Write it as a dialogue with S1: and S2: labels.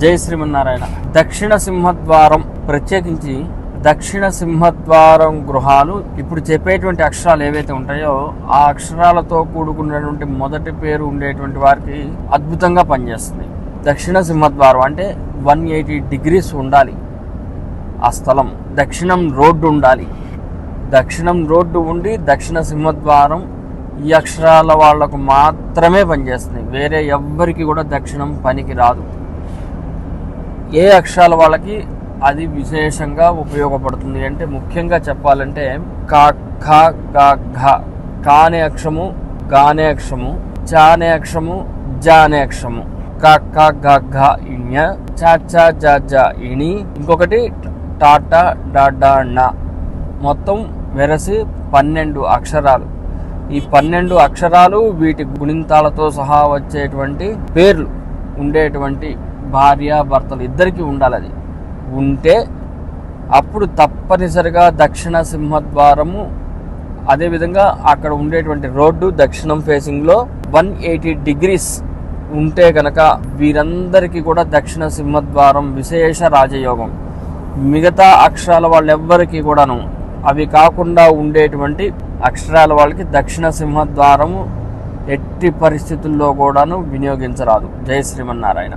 S1: జై శ్రీమన్నారాయణ. దక్షిణ సింహద్వారం ప్రత్యేకించి దక్షిణ సింహద్వారం గృహాలు ఇప్పుడు చెప్పేటువంటి అక్షరాలు ఏవైతే ఉంటాయో ఆ అక్షరాలతో కూడుకున్నటువంటి మొదటి పేరు ఉండేటువంటి వారికి అద్భుతంగా పనిచేస్తుంది. దక్షిణ సింహద్వారం అంటే వన్ ఎయిటీ డిగ్రీస్ ఉండాలి ఆ స్థలం. దక్షిణం రోడ్డు ఉండాలి. దక్షిణం రోడ్డు ఉండి దక్షిణ సింహద్వారం ఈ అక్షరాల వాళ్ళకు మాత్రమే పనిచేస్తుంది. వేరే ఎవ్వరికి కూడా దక్షిణం పనికి రాదు. ఏ అక్షరాల వాళ్ళకి అది విశేషంగా ఉపయోగపడుతుంది అంటే ముఖ్యంగా చెప్పాలంటే కా ఖ గా ఘ. కానే అక్షము గానే అక్షము చానే అక్షము జానే అక్షము క కా గ ఘ ఇణ్య. చా చ జ జ ఇణి. ఇంకొకటి టాటా డాడా న మొత్తం వెరసి పన్నెండు అక్షరాలు. ఈ పన్నెండు అక్షరాలు వీటి గుణింతాలతో సహా వచ్చేటువంటి పేర్లు ఉండేటువంటి భార్య భర్తలు ఇద్దరికి ఉండాలి అది. ఉంటే అప్పుడు తప్పనిసరిగా దక్షిణ సింహద్వారము అదేవిధంగా అక్కడ ఉండేటువంటి రోడ్డు దక్షిణం ఫేసింగ్లో వన్ ఎయిటీ డిగ్రీస్ ఉంటే కనుక వీరందరికీ కూడా దక్షిణ సింహద్వారం విశేష రాజయోగం. మిగతా అక్షరాల వాళ్ళెవ్వరికీ కూడాను అవి కాకుండా ఉండేటువంటి అక్షరాల వాళ్ళకి దక్షిణ సింహద్వారము ఎట్టి పరిస్థితుల్లో కూడాను వినియోగించరాదు. జయ శ్రీమన్నారాయణ.